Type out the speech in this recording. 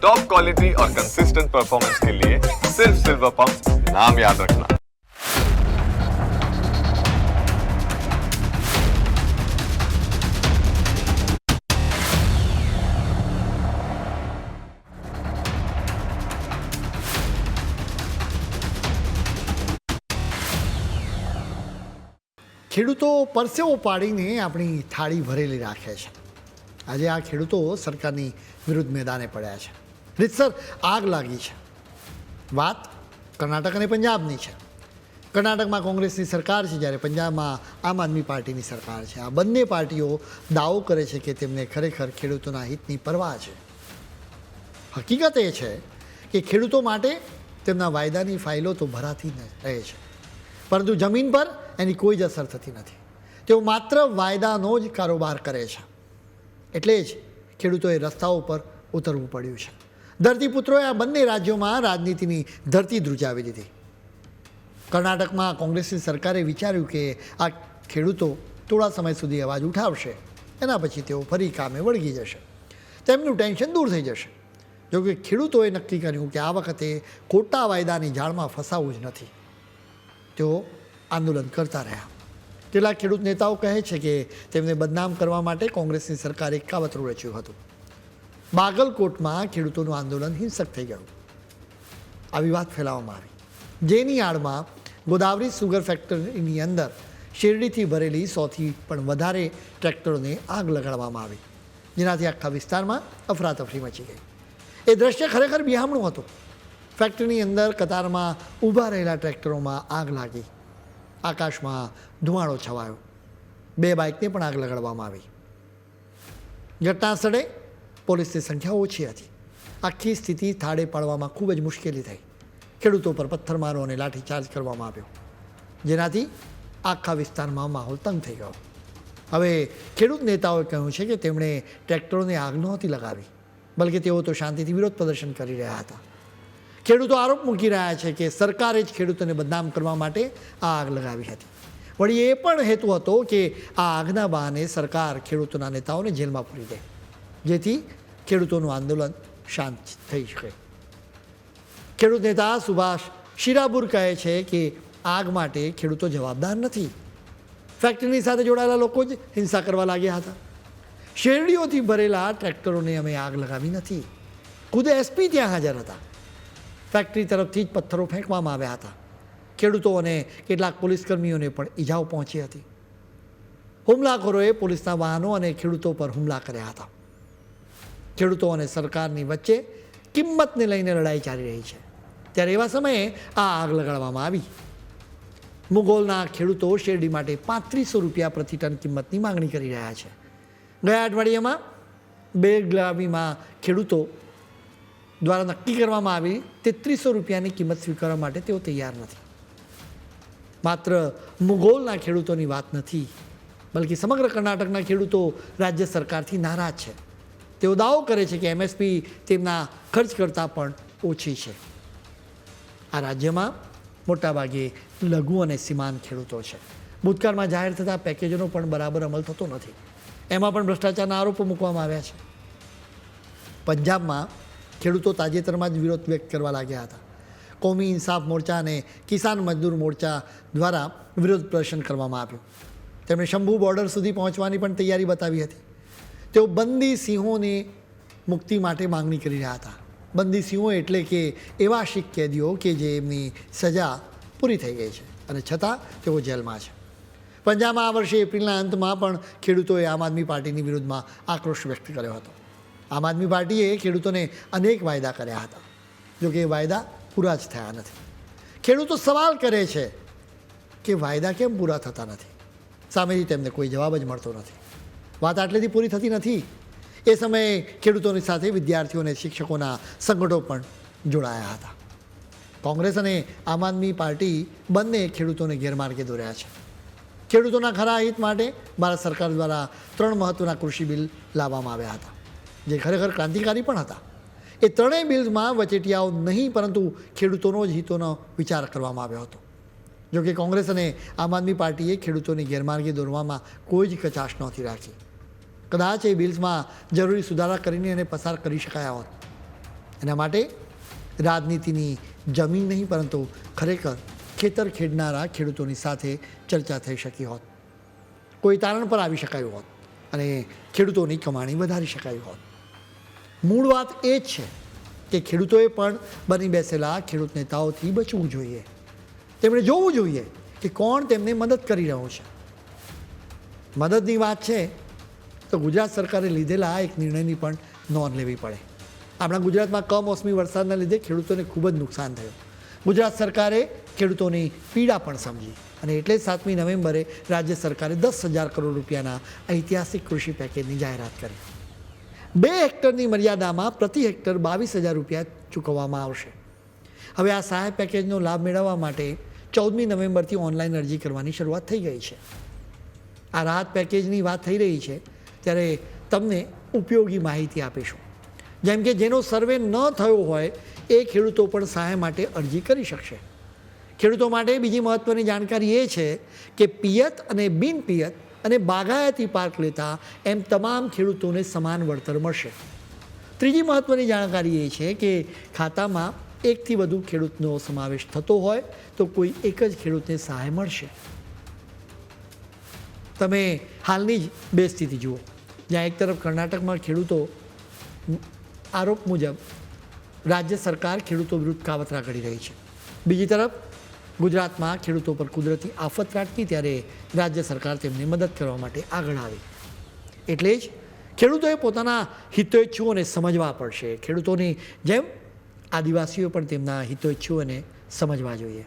Top quality और consistent performance के लिए सिर्फ सिल्वर पंप नाम याद रखना ખેડૂતો પરસેવો પાડીને આપણી થાળી ભરેલી રાખે છે આજે આ ખેડૂતો સરકારની વિરુદ્ધ મેદાને પડ્યા છે રીતસર આગ લાગી છે. વાત કર્ણાટક અને પંજાબની છે. કર્ણાટકમાં કોંગ્રેસની સરકાર છે જ્યારે પંજાબમાં આમ આદમી પાર્ટીની સરકાર છે. આ બંને પાર્ટીઓ દાવો કરે છે કે તેમને ખરેખર ખેડૂતોના હિતની પરવા છે. હકીકત એ છે કે ખેડૂતો માટે તેમના વાયદાની ફાઇલો તો ભરાતી રહે છે. પરંતુ જમીન પર એની કોઈ જ અસર થતી નથી. તેઓ માત્ર વાયદાનો જ કારોબાર કરે છે. એટલે જ ખેડૂતોએ રસ્તાઓ પર ઉતરવું પડ્યું છે. ધરતીપુત્રોએ આ બંને રાજ્યોમાં રાજનીતિની ધરતી ધ્રુજાવી દીધી. કર્ણાટકમાં કોંગ્રેસની સરકારે વિચાર્યું કે આ ખેડૂતો થોડા સમય સુધી અવાજ ઉઠાવશે, એના પછી તેઓ ફરી કામે વળગી જશે. તેમનું ટેન્શન દૂર થઈ જશે. જોકે ખેડૂતોએ નક્કી કર્યું કે આ વખતે ખોટા વાયદાની જાળમાં ફસાવવું જ નથી. તેઓ આંદોલન કરતા રહ્યા. કેટલાક ખેડૂત નેતાઓ કહે છે કે તેમને બદનામ કરવા માટે કોંગ્રેસની સરકારે કાવતરું રચ્યું હતું. બાગલકોટમાં ખેડૂતોનું આંદોલન હિંસક થઈ ગયું. આવી વાત ફેલાવવામાં આવી. જેની આડમાં ગોદાવરી સુગર ફેક્ટરીની અંદર શેરડીથી ભરેલી સોથી પણ વધારે ટ્રેક્ટરોને આગ લગાડવામાં આવી. જેનાથી આખા વિસ્તારમાં અફરાતફરી મચી ગઈ. એ દ્રશ્ય ખરેખર બિહામણું હતું. ફેક્ટરીની અંદર કતારમાં ઊભા રહેલા ટ્રેક્ટરોમાં આગ લાગી. આકાશમાં ધુમાડો છવાયો. બે બાઇકને પણ આગ લગાડવામાં આવી. ઘટના સ્થળે પોલીસની સંખ્યા ઓછી હતી. આખી સ્થિતિ થાળે પાડવામાં ખૂબ જ મુશ્કેલી થઈ. ખેડૂતો પર પથ્થરમારો અને લાઠીચાર્જ કરવામાં આવ્યો, જેનાથી આખા વિસ્તારમાં માહોલ તંગ થઈ ગયો. હવે ખેડૂત નેતાઓએ કહ્યું છે કે તેમણે ટ્રેક્ટરોને આગ નહોતી લગાવી, બલકે તેઓ તો શાંતિથી વિરોધ પ્રદર્શન કરી રહ્યા હતા. ખેડૂતો આરોપ મૂકી રહ્યા છે કે સરકારે જ ખેડૂતોને બદનામ કરવા માટે આ આગ લગાવી હતી. વળી એ પણ હેતુ હતો કે આ આગના બહાને સરકાર ખેડૂતોના નેતાઓને જેલમાં પૂરી દે. જેથી ખેડૂતોનું આંદોલન શાંત થઈ શકે. ખેડૂત નેતા સુભાષ શિરાબુર કહે છે કે આગ માટે ખેડૂતો જવાબદાર નથી. ફેક્ટરીની સાથે જોડાયેલા લોકો જ હિંસા કરવા લાગ્યા હતા. શેરડીઓથી ભરેલા ટ્રેક્ટરોને અમે આગ લગાવી નથી. ખુદ એસપી ત્યાં હાજર હતા. ફેક્ટરી તરફથી જ પથ્થરો ફેંકવામાં આવ્યા હતા. ખેડૂતો અને કેટલાક પોલીસકર્મીઓને પણ ઈજાઓ પહોંચી હતી. હુમલાખોરોએ પોલીસના વાહનો અને ખેડૂતો પર હુમલા કર્યા હતા. ખેડૂતો અને સરકારની વચ્ચે કિંમતને લઈને લડાઈ ચાલી રહી છે. ત્યારે એવા સમયે આ આગ લગાડવામાં આવી. મુગોલના ખેડૂતો શેરડી માટે પાંત્રીસો રૂપિયા પ્રતિ ટન કિંમતની માંગણી કરી રહ્યા છે. ગયા અઠવાડિયામાં બેગલાવીમાં ખેડૂતો દ્વારા નક્કી કરવામાં આવી તેત્રીસો રૂપિયાની કિંમત સ્વીકારવા માટે તેઓ તૈયાર નથી. માત્ર મુગોલના ખેડૂતોની વાત નથી, બલકે સમગ્ર કર્ણાટકના ખેડૂતો રાજ્ય સરકારથી નારાજ છે. તેઓ દાવો કરે છે કે એમએસપી તેમના ખર્ચ કરતાં પણ ઓછી છે. આ રાજ્યમાં મોટાભાગે લઘુ અને સીમાંત ખેડૂતો છે. ભૂતકાળમાં જાહેર થતા પેકેજોનો પણ બરાબર અમલ થતો નથી. એમાં પણ ભ્રષ્ટાચારના આરોપો મૂકવામાં આવ્યા છે. પંજાબમાં ખેડૂતો તાજેતરમાં જ વિરોધ વ્યક્ત કરવા લાગ્યા હતા. કોમી ઇન્સાફ મોરચા અને કિસાન મજદૂર મોરચા દ્વારા વિરોધ પ્રદર્શન કરવામાં આવ્યું. તેમણે શંભુ બોર્ડર સુધી પહોંચવાની પણ તૈયારી બતાવી હતી. તેઓ બંદી સિંહોની મુક્તિ માટે માંગણી કરી રહ્યા હતા. બંદી સિંહો એટલે કે એવા શીખ કેદીઓ કે જે એમની સજા પૂરી થઈ ગઈ છે અને છતાં તેઓ જેલમાં છે. પંજાબમાં આ વર્ષે એપ્રિલના અંતમાં પણ ખેડૂતોએ આમ આદમી પાર્ટીની વિરુદ્ધમાં આક્રોશ વ્યક્ત કર્યો હતો. આમ આદમી પાર્ટીએ ખેડૂતોને અનેક વાયદા કર્યા હતા. જોકે એ વાયદા પૂરા જ થયા નથી. ખેડૂતો સવાલ કરે છે કે વાયદા કેમ પૂરા થતા નથી? સામેથી તેમને કોઈ જવાબ જ મળતો નથી. વાત આટલેથી પૂરી થતી નથી. એ સમયે ખેડૂતોની સાથે વિદ્યાર્થીઓ અને શિક્ષકોના સંગઠો પણ જોડાયા હતા. કોંગ્રેસ અને આમ આદમી પાર્ટી બંને ખેડૂતોને ગેરમાર્ગે દોર્યા છે. ખેડૂતોના ખરા હિત માટે ભારત સરકાર દ્વારા ત્રણ મહત્ત્વના કૃષિ બિલ લાવવામાં આવ્યા હતા, જે ખરેખર ક્રાંતિકારી પણ હતા. એ ત્રણેય બિલમાં વચેટિયાઓ નહીં, પરંતુ ખેડૂતોનો જ હિતોનો વિચાર કરવામાં આવ્યો હતો. જોકે કોંગ્રેસ અને આમ આદમી પાર્ટીએ ખેડૂતોને ગેરમાર્ગે દોરવામાં કોઈ જ કચાશ નહોતી રાખી. કદાચ એ બિલ્સમાં જરૂરી સુધારા કરીને એને પસાર કરી શકાયા હોત. એના માટે રાજનીતિની જમીન નહીં, પરંતુ ખરેખર ખેતર ખેડનારા ખેડૂતોની સાથે ચર્ચા થઈ શકી હોત. કોઈ તારણ પર આવી શકાયું હોત અને ખેડૂતોની કમાણી વધારી શકાયું હોત. મૂળ વાત એ જ છે કે ખેડૂતોએ પણ બની બેસેલા ખેડૂત નેતાઓથી બચવું જોઈએ. તેમણે જોવું જોઈએ કે કોણ તેમને મદદ કરી રહ્યો છે. મદદની વાત છે તો ગુજરાત સરકારે લીધેલા એક નિર્ણયની પણ નોંધ લેવી પડે. આપણા ગુજરાતમાં કમોસમી વરસાદના લીધે ખેડૂતોને ખૂબ જ નુકસાન થયું. ગુજરાત સરકારે ખેડૂતોની પીડા પણ સમજી અને એટલે સાતમી નવેમ્બરે રાજ્ય સરકારે દસ હજાર કરોડ રૂપિયાના ઐતિહાસિક કૃષિ પેકેજની જાહેરાત કરી. બે હેક્ટરની મર્યાદામાં પ્રતિ હેક્ટર બાવીસ હજાર રૂપિયા ચૂકવવામાં આવશે. હવે આ સહાય પેકેજનો લાભ મેળવવા માટે ચૌદમી નવેમ્બરથી ઓનલાઈન અરજી કરવાની શરૂઆત થઈ ગઈ છે. આ રાહત પેકેજની વાત થઈ રહી છે. ત્યારે તમને ઉપયોગી માહિતી આપીશું. જેમ કે જેનો સર્વે ન થયો હોય, એ ખેડૂતો પણ સહાય માટે અરજી કરી શકશે. ખેડૂતો માટે બીજી મહત્ત્વની જાણકારી એ છે કે પિયત અને બિન પિયત અને બાગાયતી પાક લેતા એમ તમામ ખેડૂતોને સમાન વળતર મળશે. ત્રીજી મહત્ત્વની જાણકારી એ છે કે ખાતામાં એકથી વધુ ખેડૂતનો સમાવેશ થતો હોય, તો કોઈ એક જ ખેડૂતને સહાય મળશે. તમે હાલની જ બે સ્થિતિ જુઓ. જ્યાં એક તરફ કર્ણાટકમાં ખેડૂતો આરોપ મુજબ રાજ્ય સરકાર ખેડૂતો વિરુદ્ધ કાવતરા કરી રહી છે. બીજી તરફ ગુજરાતમાં ખેડૂતો પર કુદરતી આફત રાખતી ત્યારે રાજ્ય સરકાર તેમને મદદ કરવા માટે આગળ આવી. એટલે જ ખેડૂતોએ પોતાના હિતોચ્છુઓને સમજવા પડશે. ખેડૂતોની જેમ આદિવાસીઓ પણ તેમના હિતોચ્છુઓને સમજવા જોઈએ.